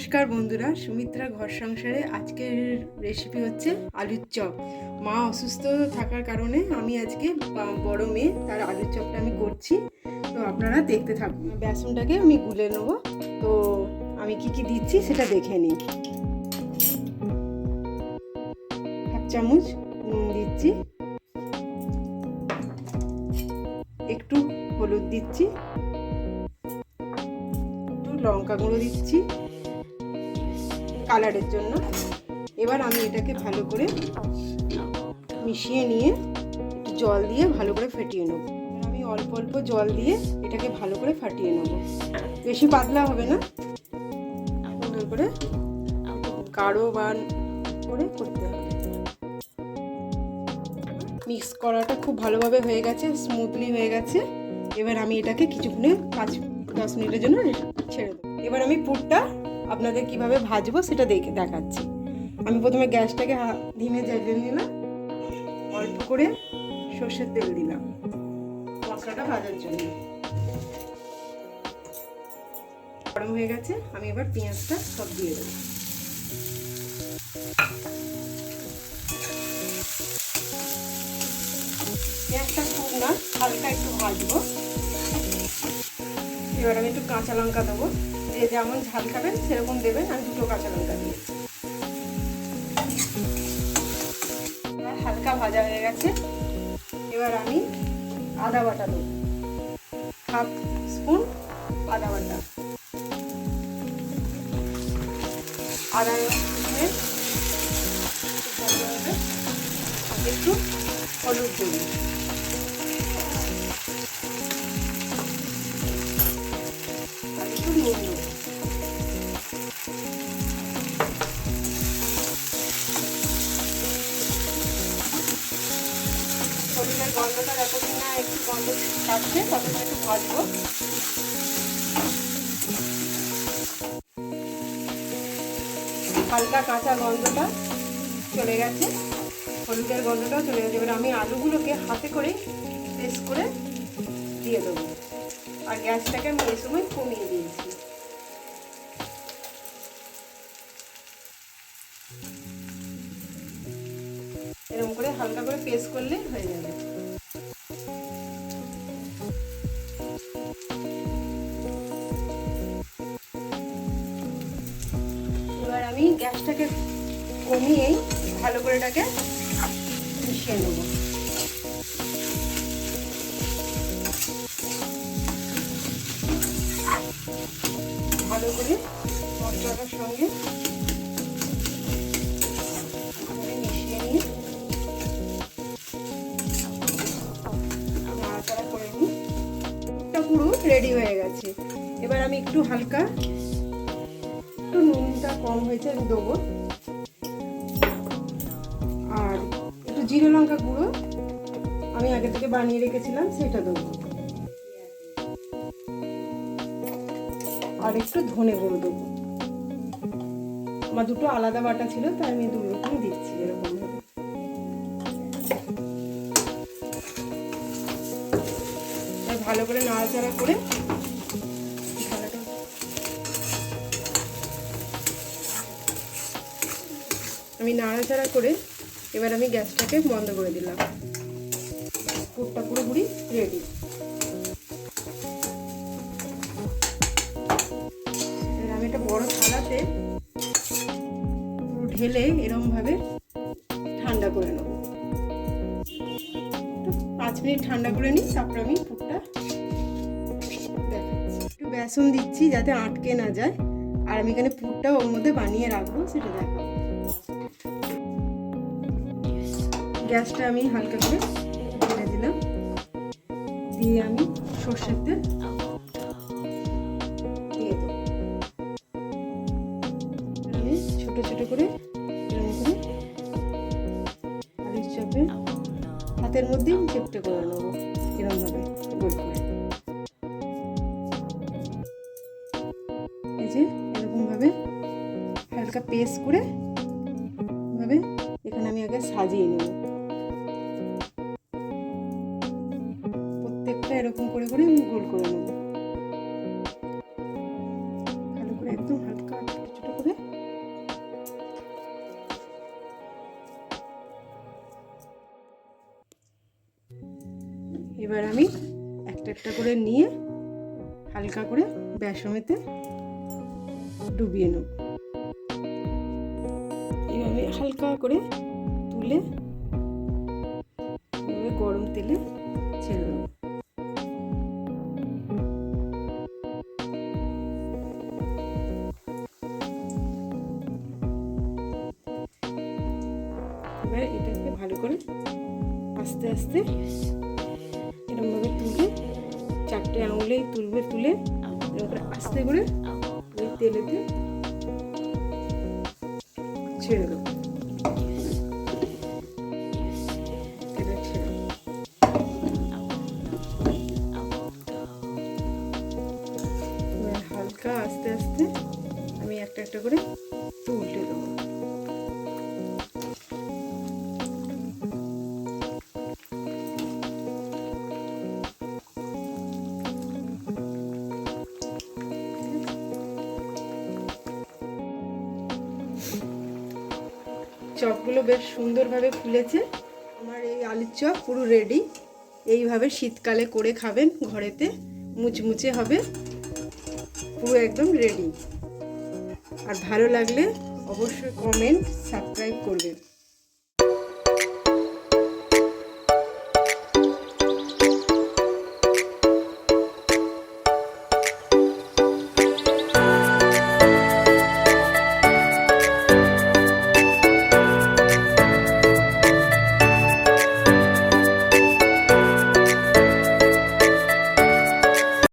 নমস্কার বন্ধুরা, সুমিত্রা ঘর সংসারে আজকের রেসিপি হচ্ছে আলুর চপ। মা অসুস্থ থাকার কারণে আমি আজকে বড় মেয়ে, তার আলুর চপটা আমি করছি। তো আপনারা দেখতে থাকুন। বেসনটাকে আমি গুলে নেব। তো আমি কি কি দিচ্ছি সেটা দেখে নিই। হাফ চামচ নুন দিচ্ছি। একটু হলুদ দিচ্ছি। একটু লঙ্কা গুঁড়ো দিচ্ছি। কালারের জন্য। এবার আমি এটাকে ভালো করে মিশিয়ে নিয়ে একটু জল দিয়ে ভালো করে ফেটিয়ে নেব। আমি অল্প অল্প জল দিয়ে এটাকে ভালো করে ফাটিয়ে নেব। বেশি পাতলা হবে না। সুন্দর করে গাঢ় বান করে করতে হবে। মিক্স করাটা খুব ভালোভাবে হয়ে গেছে স্মুথলি হয়ে গেছে। এবার আমি এটাকে কিছুক্ষণে পাঁচ, দশ মিনিটের জন্য ছেড়ে দেবো। এবার আমি পুরটা আপনাদের কীভাবে ভাজবো সেটা দেখে, দেখাচ্ছি। আমি প্রথমে গ্যাসটাকে ধিমে জ্বালিয়ে নিলাম। অল্প করে সর্ষের তেল দিলাম। মশলাটা ভাজার জন্য। গরম হয়ে গেছে, আমি এবার পেঁয়াজটা সব দিয়ে দেবো। পেঁয়াজটা খুব না হালকা একটু ভাজবো। এবার আমি একটু কাঁচা লঙ্কা দেবো। যেমন ঝাল খাবেন, সেরকম দেবেন আমি দুটো কাঁচা লঙ্কা এবার হালকা ভাজা হয়ে গেছে। এবার আমি আদা বাটা দেবো। হাফ স্পুন আদা বাটা। আদা একটু হলুদ আর একটু নুন দেবো গন্ধটা যতদিন না একটু গন্ধ থাকছে, ততদিন একটু ভাজবো। হালকা কাঁচা গন্ধটা চলে গেছে, হলুদের গন্ধটাও চলে গেছে। এবার আমি আলুগুলোকে হাতে করে পেস্ট করে দিয়ে দেবো। আর গ্যাসটাকে আমি এই সময় কমিয়ে দিয়েছি। এরকম করে হালকা করে পেস্ট করলে হয়ে যাবে। এবার আমি গ্যাসটাকে কমিয়েই ভালো করে এটাকে মিশিয়ে নেব। ভালো করে মশলাটার সঙ্গে রেডি হয়ে গেছে। এবার আমি একটু হালকা একটু নুনটা কম হয়েছে আমি দেবো। আর একটু জিরে লঙ্কা গুঁড়ো আমি আগে থেকে বানিয়ে রেখেছিলাম, সেটা দেবো। আর একটু ধনে গুঁড়ো দেবো। আমার দুটো আলাদা বাটা ছিল, তাই আমি দু রকম দিচ্ছি, এরকম ভালো করে নাড়াচাড়া করে আমি নাড়াচাড়া করে এবার আমি গ্যাসটাকে বন্ধ করে দিলাম। পুরটা পুরোপুরি রেডি এবার আমি একটা বড় থালাতে পুরো ঢেলে এরকম ভাবে ঠান্ডা করে নেব। পাঁচ মিনিট ঠান্ডা করে নিই, তারপর আমি পুরটা বেসন দিচ্ছি যাতে আটকে না যায়। আর আমি এখানে পুরটা ওর মধ্যে বানিয়ে রাখব, সেটা দেখাবো গ্যাসটা আমি হালকা করে ঢেলে দিলাম। দিয়ে আমি সর্ষের তেল দিয়ে দেবো। আমি ছোট ছোট করে হাতের মধ্যেই চেপটে করে নেব এরকমভাবে গোল করে। হালকা পেস্ট করে এভাবে এখানে আমি আগে সাজিয়ে নেব। প্রত্যেকটা এরকম করে করে আমি গোল করে নেব। একদম হালকা করে। এবার আমি একটা একটা করে নিয়ে হালকা করে বেসমেতে ডুবিয়ে নেব। এইভাবে হালকা করে তুলে গরম তেলে ছেড়ে দেবো। এবার এটাকে ভালো করে আস্তে আস্তে এরকমভাবে তুলে চারটে আঙুলেই তুলবে তুলে এরকম আস্তে করে ওই তেলেতে ছেড়ে দেবো তেলে হালকা আস্তে আস্তে আমি একটা একটা করে উল্টে চপগুলো বেশ সুন্দরভাবে ফুলেছে। আমার এই আলুর চপ পুরো রেডি এইভাবে শীতকালে করে খাবেন ঘরেতে, মুচমুচে হবে, পুরো একদম রেডি আর ভালো লাগলে অবশ্যই কমেন্ট সাবস্ক্রাইব করবেন।